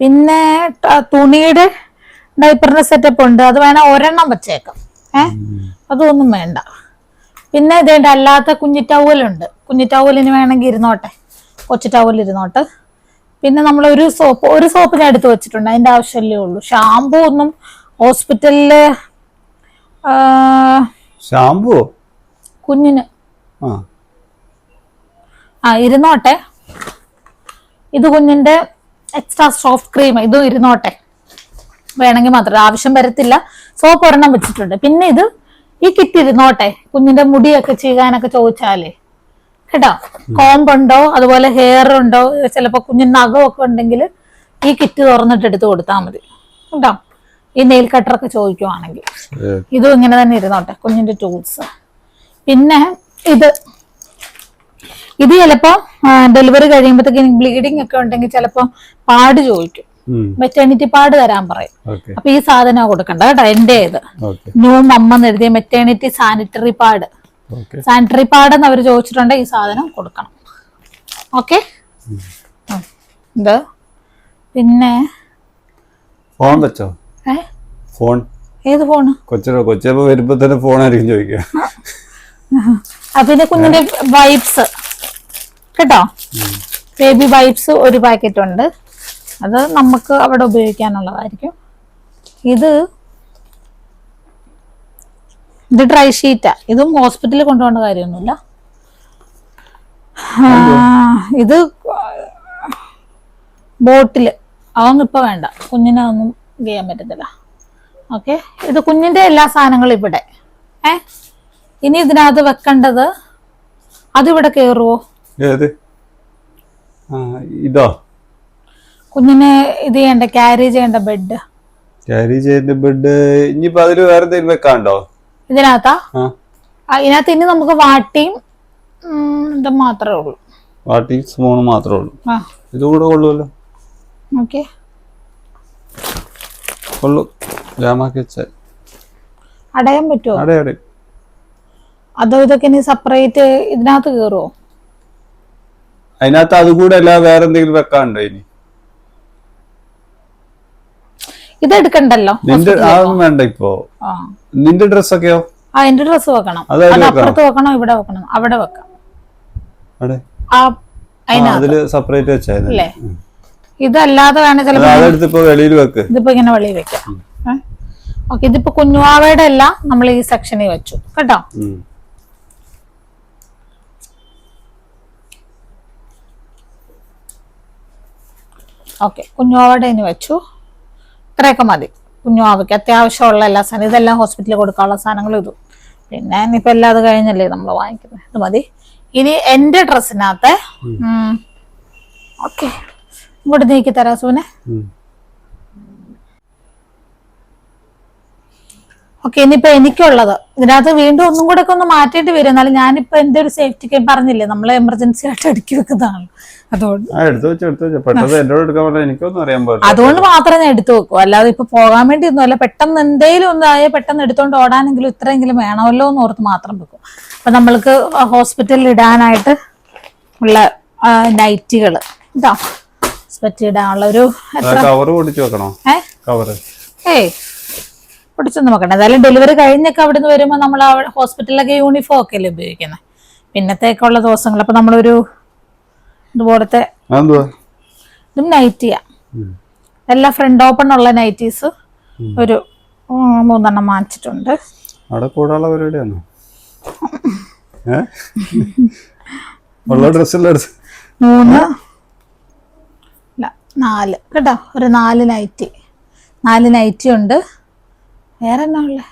പിന്നെ തുണിയുടെ ഡൈപ്പറിന്റെ സെറ്റപ്പ് ഉണ്ട്. അത് വേണ ഒരെണ്ണം വെച്ചേക്കാം. ഏ? അതൊന്നും വേണ്ട. പിന്നെ ഇതേണ്ട അല്ലാത്ത കുഞ്ഞി ടവലുണ്ട് കുഞ്ഞി ടവലിന് വേണമെങ്കിൽ ഇരുന്നോട്ടെ. കൊച്ചു ടവൽ ഇരുന്നോട്ട്. പിന്നെ നമ്മൾ ഒരു സോപ്പ് ഒരു സോപ്പ് ഞാൻ എടുത്ത് വെച്ചിട്ടുണ്ട്. അതിന്റെ ആവശ്യമല്ലേ ഉള്ളൂ. ഷാമ്പു ഒന്നും ഹോസ്പിറ്റലിൽ ഷാമ്പുവോ കുഞ്ഞിന്. ആ ഇരുന്നോട്ടെ. ഇത് കുഞ്ഞിന്റെ എക്സ്ട്രാ സോഫ്റ്റ് ക്രീം ഇതും ഇരുന്നോട്ടെ. വേണമെങ്കിൽ മാത്രം ആവശ്യം വരത്തില്ല. സോപ്പ് ഒരെണ്ണം വെച്ചിട്ടുണ്ട്. പിന്നെ ഇത് ഈ കിറ്റ് ഇരുന്നോട്ടെ കുഞ്ഞിന്റെ മുടിയൊക്കെ ചെയ്യാനൊക്കെ ചോദിച്ചാലേ. കേട്ടോ? കോമ്പുണ്ടോ അതുപോലെ ഹെയർ ഉണ്ടോ ചിലപ്പോ കുഞ്ഞിന് നഖമൊക്കെ ഉണ്ടെങ്കിൽ ഈ കിറ്റ് തുറന്നിട്ട് എടുത്ത് കൊടുത്താൽ മതി. കേട്ടോ? ഈ നെയിൽ കട്ടറൊക്കെ ചോദിക്കുവാണെങ്കിൽ. ഇതും ഇങ്ങനെ തന്നെ ഇരുന്നോട്ടെ കുഞ്ഞിന്റെ ടൂൾസ് പിന്നെ ഇത് ഇത് ചിലപ്പോ ഡെലിവറി കഴിയുമ്പോഴത്തേക്ക് ബ്ലീഡിംഗ് ഒക്കെ ഉണ്ടെങ്കിൽ ചിലപ്പോ പാട് ചോദിക്കും. മെറ്റേണിറ്റി പാട് തരാൻ പറയും. അപ്പൊ ഈ സാധനം കൊടുക്കണ്ട കേട്ടോ എന്റെ ഇത്. ന്യൂ മമ്മ എഴുതിയ maternity sanitary pad sanitary pad എന്ന് അവർ ചോദിച്ചിട്ടുണ്ടെങ്കിൽ ഈ സാധനം കൊടുക്കണം. ഓക്കെ? ഇത്. പിന്നെ? ഫോൺ വെച്ചോ? ഫോൺ. ഏത് ഫോൺ കൊച്ചോ കൊച്ചപ്പോ വരുമ്പോ തന്നെ ഫോണായിരിക്കും ചോദിക്കുക. അപ്പൊ പിന്നെ കുഞ്ഞിന്റെ വൈപ്സ് കേട്ടോ? ബേബി വൈപ്സ് ഒരു പാക്കറ്റ് ഉണ്ട്. അത് നമുക്ക് അവിടെ ഉപയോഗിക്കാനുള്ളതായിരിക്കും. ഇത് ഇത് ഡ്രൈ ഷീറ്റാ ഇതും ഹോസ്പിറ്റലിൽ കൊണ്ടുപോകേണ്ട കാര്യമൊന്നുമില്ല. ഇത് ബോട്ടിൽ. അതൊന്നും ഇപ്പൊ വേണ്ട. കുഞ്ഞിനെ ഒന്നും ചെയ്യാൻ പറ്റത്തില്ല. ഓക്കെ? ഇത് കുഞ്ഞിന്റെ എല്ലാ സാധനങ്ങളും ഇവിടെ. ഏ? ഇനി ഇതിനകത്ത് വെക്കേണ്ടത് അതിവിടെ കയറുവോ ഏത്? ഇതോ. കുഞ്ഞിനെ ഇത് ചെയ്യണ്ട ക്യാരി ചെയ്യേണ്ട ബെഡ് ക്യാരി ചെയ്യേണ്ട ബെഡ് ഇനിയിപ്പോ അതിൽ വേറെ എന്തെങ്കിലും വെക്കാണ്ടോ? ഇതിനകത്താ? ഇതിനകത്ത് ഇനി നമുക്ക് വാട്ടിയും ഇത് മാത്രമേ ഉള്ളൂ. വാട്ടി സ്പൂൺ മാത്രമേ ഉള്ളൂ. ഇതും കൂടെ കൊള്ളുമല്ലോ ഓക്കെ. കൊള്ളു. ജാമാക്കി വെച്ചാൽ അടയാൻ പറ്റുമോ അടെ അടെ അതോ ഇതൊക്കെ ഇനി സെപ്പറേറ്റ് ഇതിനകത്ത് കയറുമോ അതിനകത്ത് അതുകൂടെ അല്ല വേറെ എന്തെങ്കിലും വെക്കാണ്ടോ ഇനി? ഇത് എടുക്കണ്ടല്ലോ? നിന്റെ അതൊന്നും വേണ്ട ഇപ്പോ. നിന്റെ ഡ്രസ്സൊക്കെയോ ആ എന്റെ ഡ്രസ് വെക്കണം. അത്. അപ്പുറത്ത് വെക്കണോ ഇവിടെ വെക്കണം? അവിടെ വെക്കാം. അതിൽ സെപ്പറേറ്റ് അല്ലേ ഇതല്ലാതെ വേണേ ചിലപ്പോ വെളിയിൽ വെക്ക്. ഇതിപ്പോ ഇങ്ങനെ വെളിയിൽ വെക്കാം. ഓക്കെ ഇതിപ്പോ കുഞ്ഞുവാവയുടെ എല്ലാം നമ്മൾ ഈ സെക്ഷനിൽ വെച്ചു. കേട്ടോ? ഓക്കെ കുഞ്ഞുവാവയുടെ ഇനി വെച്ചു. ഇത്രയൊക്കെ മതി. കുഞ്ഞുവാവയ്ക്ക് അത്യാവശ്യമുള്ള എല്ലാ സാധനം ഇതെല്ലാം ഹോസ്പിറ്റലിൽ കൊടുക്കാനുള്ള സാധനങ്ങളും ഇതും. പിന്നെ ഇനിയിപ്പോൾ എല്ലാം അത് കഴിഞ്ഞല്ലേ നമ്മൾ വാങ്ങിക്കുന്നത്. ഇത് മതി. ഇനി എന്റെ ഡ്രസ്സിനകത്ത് ഓക്കെ ഇങ്ങോട്ട് നീക്കി തരാം സൂനെ ഓക്കെ ഇനിയിപ്പോ എനിക്കുള്ളത്. ഇതിനകത്ത് വീണ്ടും ഒന്നും കൂടെ ഒക്കെ ഒന്ന് മാറ്റേണ്ടി വരും. എന്നാലും ഞാനിപ്പോ എന്റെ ഒരു സേഫ്റ്റിക്ക് പറഞ്ഞില്ലേ നമ്മളെ എമർജൻസി ആയിട്ട് അടുക്കി വെക്കുന്നതാണ് അതുകൊണ്ട് അതുകൊണ്ട് മാത്രമേ ഞാൻ എടുത്തു വെക്കൂ. അല്ലാതെ ഇപ്പൊ പോകാൻ വേണ്ടി ഒന്നുമല്ല പെട്ടെന്ന് എന്തേലും ഒന്നായ പെട്ടെന്ന് എടുത്തോണ്ട് ഓടാനെങ്കിലും ഇത്രയെങ്കിലും വേണമല്ലോ എന്ന് ഓർത്ത് മാത്രം വെക്കും. അപ്പൊ നമ്മൾക്ക് ഹോസ്പിറ്റലിൽ ഇടാനായിട്ട് ഉള്ള നൈറ്റുകൾ ഇതാ. ഹോസ്പിറ്റലിൽ ഇടാനുള്ള ഒരു കവർ വെക്കണോ? ഏ? കവർ ഏയ്. പിടിച്ചൊന്നും നോക്കണം എന്തായാലും ഡെലിവറി കഴിഞ്ഞൊക്കെ അവിടെ നിന്ന് വരുമ്പോൾ നമ്മൾ ഹോസ്പിറ്റലിലൊക്കെ യൂണിഫോം ഒക്കെ അല്ലേ ഉപയോഗിക്കുന്നത് പിന്നത്തേക്കുള്ള ദിവസങ്ങൾ അപ്പൊ നമ്മളൊരു ഇതുപോലത്തെ ഇതും നൈറ്റിയാ എല്ലാ ഫ്രണ്ട് ഓപ്പൺ ഉള്ള നൈറ്റീസ് ഒരു മൂന്നെണ്ണം വാങ്ങിച്ചിട്ടുണ്ട്. അവിടെ കൂടാനുള്ള പരിപാടിയാണോ ഏ? ഉള്ള ഡ്രസ്സെല്ലാം എടുത്ത്. മൂന്ന് ഇല്ല നാല്. കേട്ടോ ഒരു നാല് നൈറ്റി നാല് നൈറ്റി ഉണ്ട്. വേറെ എന്നാ ഉള്ളേ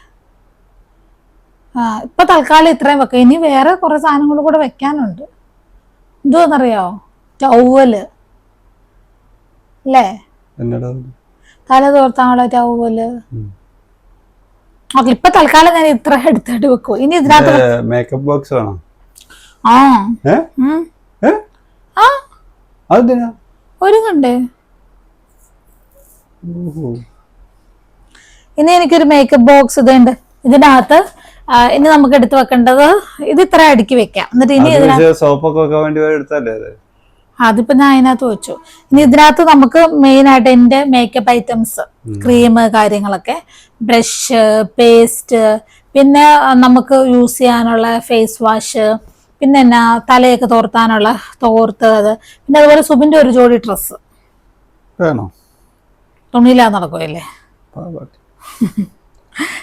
ആ ഇപ്പൊ തൽക്കാലം ഇത്രയും വെക്കാം. ഇനി വേറെ കുറെ സാധനങ്ങൾ കൂടെ വെക്കാനുണ്ട്. എന്തോന്നറിയോ ടവൽ അല്ലേ? തല തോർത്താനുള്ള ടവൽ ഓക്കെ ഇപ്പൊ തൽക്കാലം ഞാൻ ഇത്ര എടുത്തിട്ട് വെക്കും. ഇനി ഇതിനകത്ത് മേക്കപ്പ് ബോക്സ് വേണം? ആ. കണ്ടേ ആ. ഒരുങ്ങണ്ടേ? ഓഹോ. ഇനി എനിക്കൊരു മേക്കപ്പ് ബോക്സ് ഇതുണ്ട്. ഇതിനകത്ത് ഇനി നമുക്ക് എടുത്തു വെക്കേണ്ടത് ഇത് ഇത്ര അടുക്കി വെക്കാം. എന്നിട്ട് ഇനി സോപ്പൊക്കെ വെക്കാൻ വേണ്ടി എടുത്തല്ലേ അതിപ്പോ ഞാൻ അതിനകത്ത് വെച്ചു. ഇനി ഇതിനകത്ത് നമുക്ക് മെയിൻ ആയിട്ട് എന്റെ മേക്കപ്പ് ഐറ്റംസ് ക്രീം കാര്യങ്ങളൊക്കെ ബ്രഷ് പേസ്റ്റ് പിന്നെ നമുക്ക് യൂസ് ചെയ്യാനുള്ള ഫേസ് വാഷ് പിന്നെ എന്നാ തലയൊക്കെ തോർത്താനുള്ള തോർത്ത് അത് പിന്നെ അതുപോലെ സുബിന്റെ ഒരു ജോഡി ഡ്രസ്സ് വേണോ? തുണിയില്ലാതെ നടക്കുമല്ലേ.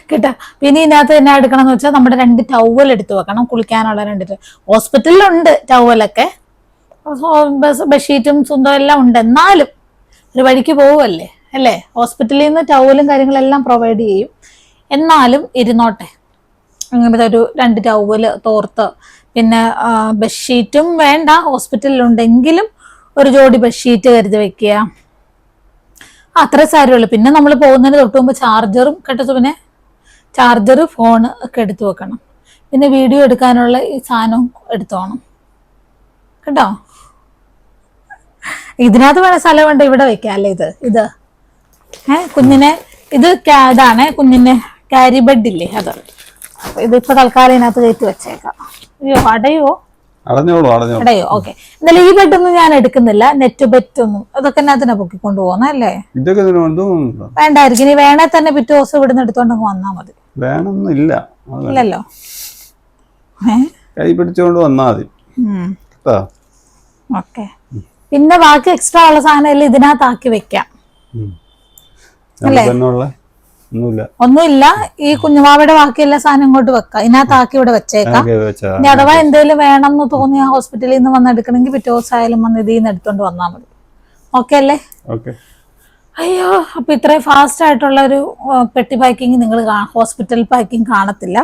കേട്ടാ. പിന്നെ ഇതിനകത്ത് എന്നാ എടുക്കണം എന്ന് വെച്ചാൽ നമ്മുടെ രണ്ട് ടവൽ എടുത്തു വെക്കണം. കുളിക്കാനുള്ള രണ്ട് ഹോസ്പിറ്റലിലുണ്ട് ടവലൊക്കെ ബെഡ്ഷീറ്റും സ്വന്തം എല്ലാം ഉണ്ട്. എന്നാലും ഒരു വഴിക്ക് പോവുമല്ലേ അല്ലേ? ഹോസ്പിറ്റലിൽ നിന്ന് ടവലും കാര്യങ്ങളെല്ലാം പ്രൊവൈഡ് ചെയ്യും. എന്നാലും ഇരുന്നോട്ടെ. അങ്ങനത്തെ ഒരു രണ്ട് ടവൽ തോർത്ത്. പിന്നെ ബെഡ്ഷീറ്റും വേണ്ട. ഹോസ്പിറ്റലിലുണ്ടെങ്കിലും ഒരു ജോഡി ബെഡ്ഷീറ്റ് കരുതി വെക്കുക. അത്ര സാരമുള്ളൂ. പിന്നെ നമ്മൾ പോകുന്നതിന് തൊട്ട് മുമ്പ് ചാർജറും കേട്ടോ പിന്നെ ചാർജർ ഫോൺ ഒക്കെ എടുത്തു വെക്കണം. പിന്നെ വീഡിയോ എടുക്കാനുള്ള ഈ സാധനവും എടുത്തു പോകണം കേട്ടോ? ഇതിനകത്ത് വേണ സ്ഥലം ഉണ്ട് ഇവിടെ വെക്കാം അല്ലേ ഇത്? ഇത്. ഏ കുഞ്ഞിനെ ഇത് ഇതാണ്. കുഞ്ഞിന്റെ ക്യാരി ബെഡ് ഇല്ലേ അത്? ഇതിപ്പോ തൽക്കാലം ഇതിനകത്ത് കയറ്റി വെച്ചേക്കാം. അയ്യോ അടയോ? അടഞ്ഞോളൂ അടഞ്ഞോളൂ. അടയോ ഓക്കെ. എന്നാലും ഈ ബെഡൊന്നും ഞാൻ എടുക്കുന്നില്ല. നെറ്റ് ബെറ്റ് ഒന്നും. അതൊക്കെ എന്നാത്തിനാ പൊക്കിക്കൊണ്ട് പോകുന്നല്ലേ ഇതൊക്കെ വേണ്ടായിരിക്കും. ഇനി വേണേ തന്നെ പിറ്റേ ദിവസം ഇവിടുന്ന് എടുത്തോണ്ട് വന്നാ മതി. വേണമെന്നില്ല ഇല്ലല്ലോ. കൈ പിടിച്ചുകൊണ്ട് വന്നാ മതി. ഓക്കെ. പിന്നെ ബാക്കി എക്സ്ട്രാ ഉള്ള സാധനം എല്ലാം ഇതിനകത്താക്കി വെക്കാം. തന്നെ ഉള്ള ഒന്നുമില്ല. ഈ കുഞ്ഞുമാവയുടെ ബാക്കി എല്ലാ സാധനം ഇങ്ങോട്ട് വെക്കാം. ഇതിനകത്താക്കി ഇവിടെ വെച്ചേക്കാം. ഇനി അഥവാ എന്തെങ്കിലും വേണമെന്ന് തോന്നിയ ഹോസ്പിറ്റലിൽ നിന്ന് വന്ന് എടുക്കണമെങ്കിൽ പിറ്റേ ദിവസം ആയാലും വന്ന് ഇതിൽ നിന്ന് എടുത്തോണ്ട് വന്നാൽ മതി. ഓക്കെ അല്ലേ? അയ്യോ അപ്പൊ ഇത്രയും ഫാസ്റ്റ് ആയിട്ടുള്ള ഒരു ആ, പെട്ടി പാക്കിങ് നിങ്ങൾ ഹോസ്പിറ്റൽ പാക്കിങ് കാണത്തില്ല.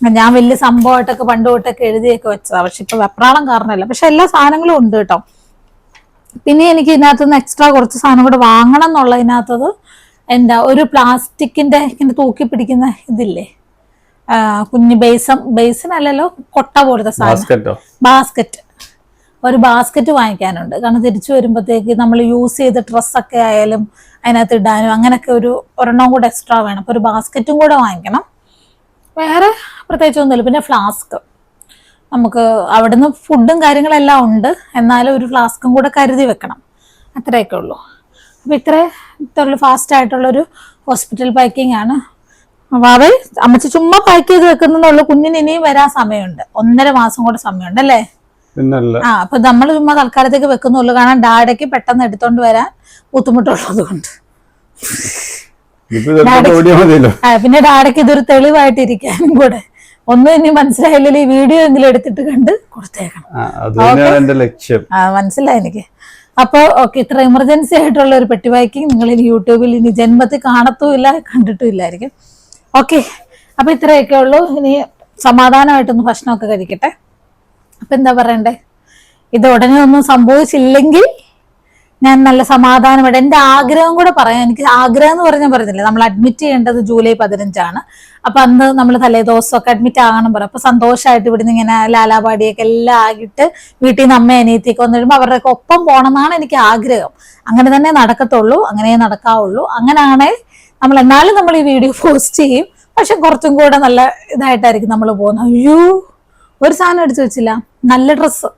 ഞാൻ വലിയ സംഭവമായിട്ടൊക്കെ പണ്ട് തൊട്ടൊക്കെ എഴുതിയൊക്കെ വെച്ചതാ. പക്ഷെ ഇപ്പൊ വെപ്രാളം കാരണമല്ല. പക്ഷെ എല്ലാ സാധനങ്ങളും ഉണ്ട് കേട്ടോ. പിന്നെ എനിക്ക് ഇതിനകത്തുനിന്ന് എക്സ്ട്രാ കുറച്ച് സാധനം കൂടെ വാങ്ങണം എന്നുള്ളതിനകത്തത് എന്താ ഒരു പ്ലാസ്റ്റിക്കിന്റെ ഇങ്ങനെ തൂക്കി പിടിക്കുന്ന ഇതില്ലേ? കുഞ്ഞു ബേസം അല്ലല്ലോ കൊട്ട പോലത്തെ സാധനം. ബാസ്ക്കറ്റോ ബാസ്ക്കറ്റ് ഒരു ബാസ്ക്കറ്റ് വാങ്ങിക്കാനുണ്ട്. കാരണം തിരിച്ചു വരുമ്പോഴത്തേക്ക് നമ്മൾ യൂസ് ചെയ്ത ഡ്രസ്സൊക്കെ ആയാലും അതിനകത്ത് ഇടാനും അങ്ങനെയൊക്കെ ഒരു ഒരെണ്ണം കൂടെ എക്സ്ട്രാ വേണം. അപ്പോൾ ഒരു ബാസ്ക്കറ്റും കൂടെ വാങ്ങിക്കണം. വേറെ പ്രത്യേകിച്ച് ഒന്നുമില്ല പിന്നെ ഫ്ലാസ്ക്. നമുക്ക് അവിടുന്ന് ഫുഡും കാര്യങ്ങളെല്ലാം ഉണ്ട്. എന്നാലും ഒരു ഫ്ലാസ്കും കൂടെ കരുതി വെക്കണം. അത്രയൊക്കെ ഉള്ളൂ. അപ്പോൾ ഇത്ര ഇത്ര ഫാസ്റ്റ് ആയിട്ടുള്ളൊരു ഹോസ്പിറ്റൽ പാക്കിംഗ് ആണ്. വാവേ അമ്മച്ചി ചുമ്മാ പാക്ക് ചെയ്ത് വെക്കുന്നുള്ളൂ കുഞ്ഞിന് ഇനിയും വരാൻ സമയമുണ്ട്. ഒന്നര മാസം കൂടെ സമയമുണ്ട് അല്ലേ? ആ അപ്പൊ നമ്മൾ ചുമ്മാ തൽക്കാലത്തേക്ക് വെക്കുന്നുള്ളൂ കാരണം ഡാഡയ്ക്ക് പെട്ടെന്ന് എടുത്തോണ്ട് വരാൻ ബുദ്ധിമുട്ടുള്ളത് കൊണ്ട് പിന്നെ ഡാഡയ്ക്ക് ഇതൊരു തെളിവായിട്ട് ഇരിക്കാനും കൂടെ. ഒന്നും ഇനി മനസ്സിലായില്ലെങ്കിൽ ഈ വീഡിയോ എങ്കിലും എടുത്തിട്ട് കണ്ട് കൊടുത്തേക്കണം. മനസ്സിലായി എനിക്ക്. അപ്പോൾ ഓക്കെ ഇത്ര എമർജൻസി ആയിട്ടുള്ള ഒരു പെട്ടി പാക്കിങ് നിങ്ങൾ ഇനി യൂട്യൂബിൽ ഇനി ജന്മത്തിൽ കാണത്തുമില്ല കണ്ടിട്ടും ഇല്ലായിരിക്കും ഓക്കെ അപ്പൊ ഇത്രയൊക്കെ ഉള്ളൂ. ഇനി സമാധാനമായിട്ടൊന്ന് ഭക്ഷണമൊക്കെ കഴിക്കട്ടെ. അപ്പൊ എന്താ പറയണ്ടേ? ഇത് ഉടനെ ഒന്നും സംഭവിച്ചില്ലെങ്കിൽ ഞാൻ നല്ല സമാധാനമായിട്ട് എന്റെ ആഗ്രഹം കൂടെ പറയാം. എനിക്ക് ആഗ്രഹം എന്ന് പറഞ്ഞാൽ പറഞ്ഞില്ലേ നമ്മൾ അഡ്മിറ്റ് ചെയ്യേണ്ടത് ജൂലൈ പതിനഞ്ചാണ്. അപ്പൊ അന്ന് നമ്മൾ തലേദിവസമൊക്കെ അഡ്മിറ്റ് ആകണം പറയും. അപ്പൊ സന്തോഷമായിട്ട് ഇവിടുന്ന് ഇങ്ങനെ ലാലാപാടിയൊക്കെ എല്ലാം ആകിട്ട് വീട്ടിൽ നിന്ന് അമ്മ അനിയത്തിയൊക്കെ വന്നു അവരുടെ അവരുടെയൊക്കെ ഒപ്പം പോകണം എന്നാണ് എനിക്ക് ആഗ്രഹം. അങ്ങനെ തന്നെ നടക്കത്തുള്ളൂ. അങ്ങനെ നടക്കാവുള്ളൂ. അങ്ങനെയാണേ നമ്മൾ എന്നാലും നമ്മൾ ഈ വീഡിയോ പോസ്റ്റ് ചെയ്യും. പക്ഷെ കുറച്ചും കൂടെ നല്ല ഇതായിട്ടായിരിക്കും നമ്മൾ പോകുന്നത്. അയ്യോ ഒരു സാധനം എടുത്തു വെച്ചില്ല. നല്ല ഡ്രസ്സ്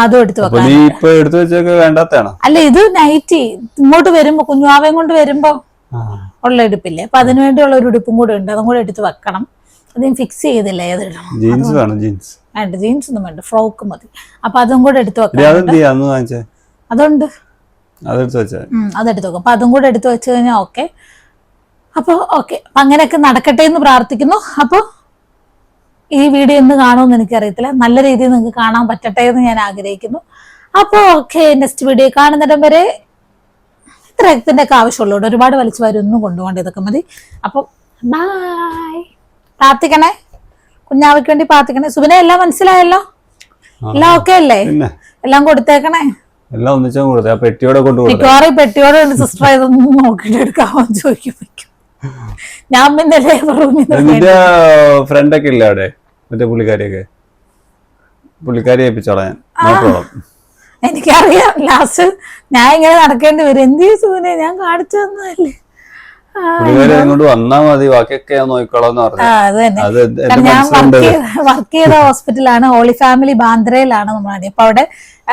അതും എടുത്തു വെക്കാം അല്ല ഇത് നൈറ്റി ഇങ്ങോട്ട് വരുമ്പോ കുഞ്ഞുവാവയും കൊണ്ട് വരുമ്പോ ഉള്ള എടുപ്പില്ലേ അപ്പൊ അതിനുവേണ്ടിയുള്ള ഒരു ഉടുപ്പും കൂടെ ഉണ്ട്. അതും കൂടെ എടുത്ത് വെക്കണം. അത് ഫിക്സ് ചെയ്തില്ലേ ഏത് ജീൻസ് വേണം ജീൻസ് വേണ്ട ജീൻസ് ഒന്നും വേണ്ട ഫ്രോക്ക് മതി. അപ്പൊ അതും കൂടെ എടുത്ത് വെക്കണം വെക്കാം അതുണ്ട്. അതെടുത്ത് വെക്കും. അപ്പൊ അതും കൂടെ എടുത്ത് വെച്ച് കഴിഞ്ഞാൽ ഓക്കെ അപ്പോൾ ഓക്കെ അപ്പൊ അങ്ങനെയൊക്കെ നടക്കട്ടെ എന്ന് പ്രാർത്ഥിക്കുന്നു. അപ്പോൾ ഈ വീഡിയോ എന്ന് കാണുമെന്ന് എനിക്കറിയത്തില്ല. നല്ല രീതിയിൽ നിങ്ങൾക്ക് കാണാൻ പറ്റട്ടെ എന്ന് ഞാൻ ആഗ്രഹിക്കുന്നു. അപ്പോൾ ഓക്കെ നെക്സ്റ്റ് വീഡിയോ കാണുന്നിടം വരെ ഇത്രയത്തിന്റെ ഒക്കെ ആവശ്യമുള്ളൂ ഒരുപാട് വലിച്ചു വാരൊന്നും കൊണ്ടുപോകണ്ട ഇതൊക്കെ മതി. അപ്പം ബായ് പ്രാർത്ഥിക്കണേ. കുഞ്ഞാവയ്ക്ക് വേണ്ടി പ്രാർത്ഥിക്കണേ. സുബിനെ എല്ലാം മനസ്സിലായല്ലോ? എല്ലാം ഓക്കെ അല്ലേ? എല്ലാം കൊടുത്തേക്കണേ. എല്ലാം ഒന്നിച്ചും കൊടുത്തേ. പെട്ടിയോടെ കൊണ്ട് കൊടുത്തേ. മിക്കവാറും ഈ പെട്ടിയോടെ സിസ്റ്റർ ഇതൊന്നും നോക്കിട്ട് എടുക്കാമോ ചോദിക്കും. ഞാൻ പിന്നെ ലേബർ റൂമിൽ ഫ്രണ്ടൊക്കെ ഇല്ല അവിടെ? മറ്റേ പുള്ളിക്കാരിയൊക്കെ. പുള്ളിക്കാരി ഏൽപ്പിച്ചോളാം ഞാൻ. നോക്കോളാം. എനിക്കറിയാം. ലാസ്റ്റ് ഞാൻ ഇങ്ങനെ നടക്കേണ്ടി വരും. എന്ത് ചെയ്യും ഞാൻ കാണിച്ചു തന്നതല്ലേ. വന്നാ മതി. ബാക്കിയൊക്കെ പറഞ്ഞു. ഞാൻ വർക്ക് ചെയ്ത ഹോസ്പിറ്റലാണ് ഹോളി ഫാമിലി ബാന്ദ്രയിലാണ് നമ്മളാണ് അപ്പൊ അവിടെ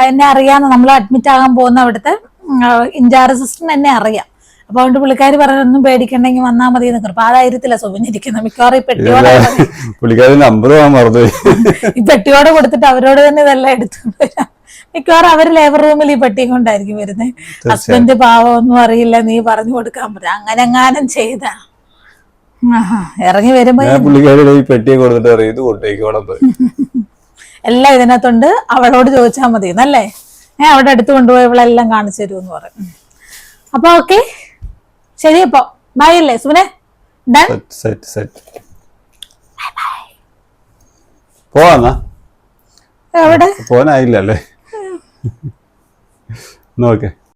എന്നെ അറിയാന്ന്. നമ്മൾ അഡ്മിറ്റ് ആകാൻ പോകുന്ന അവിടുത്തെ ഇൻചാർജ് സിസ്റ്റം എന്നെ അറിയാം. അപ്പൊ അതുകൊണ്ട് പുള്ളിക്കാരി പറഞ്ഞൊന്നും പേടിക്കണ്ടെങ്കിൽ വന്നാൽ മതി എന്നൊക്കെ അപ്പൊ ആ സുഖിരിക്കുന്നത് സുബിനിരിക്കുന്നത് മിക്കവാറും ഈ പെട്ടിയോടെ പുള്ളിക്കാരി നമ്പർ പോകാൻ ഈ പെട്ടിയോടെ കൊടുത്തിട്ട് അവരോട് തന്നെ ഇതെല്ലാം എടുത്തു വരാം. മിക്കവാറും അവർ ലേബർ റൂമിൽ ഈ പെട്ടിയും കൊണ്ടായിരിക്കും വരുന്നത് ഹസ്ബൻഡ് പാവമൊന്നും അറിയില്ല നീ പറഞ്ഞു കൊടുക്കാൻ പറ്റും അങ്ങനെ എങ്ങാനും ചെയ്ത ഇറങ്ങി വരുമ്പോ പെട്ടിയെ കൊടുത്തിട്ട് ഇത് കൊണ്ടേക്കോളം എല്ലാം ഇതിനകത്തുണ്ട്. അവളോട് ചോദിച്ചാൽ മതി എന്നല്ലേ ഞാൻ അവിടെ അടുത്ത് കൊണ്ടുപോയി ഇവളെല്ലാം കാണിച്ചു തരുമെന്ന് പറയും. അപ്പൊ ഓക്കെ ശരി അപ്പൊ ബൈ അല്ലേ സുനെ ഡൺ സെറ്റ് സെറ്റ് പോവാന്നാ? എവിടെ? പോവാനായില്ലല്ലേ? നോക്കേ.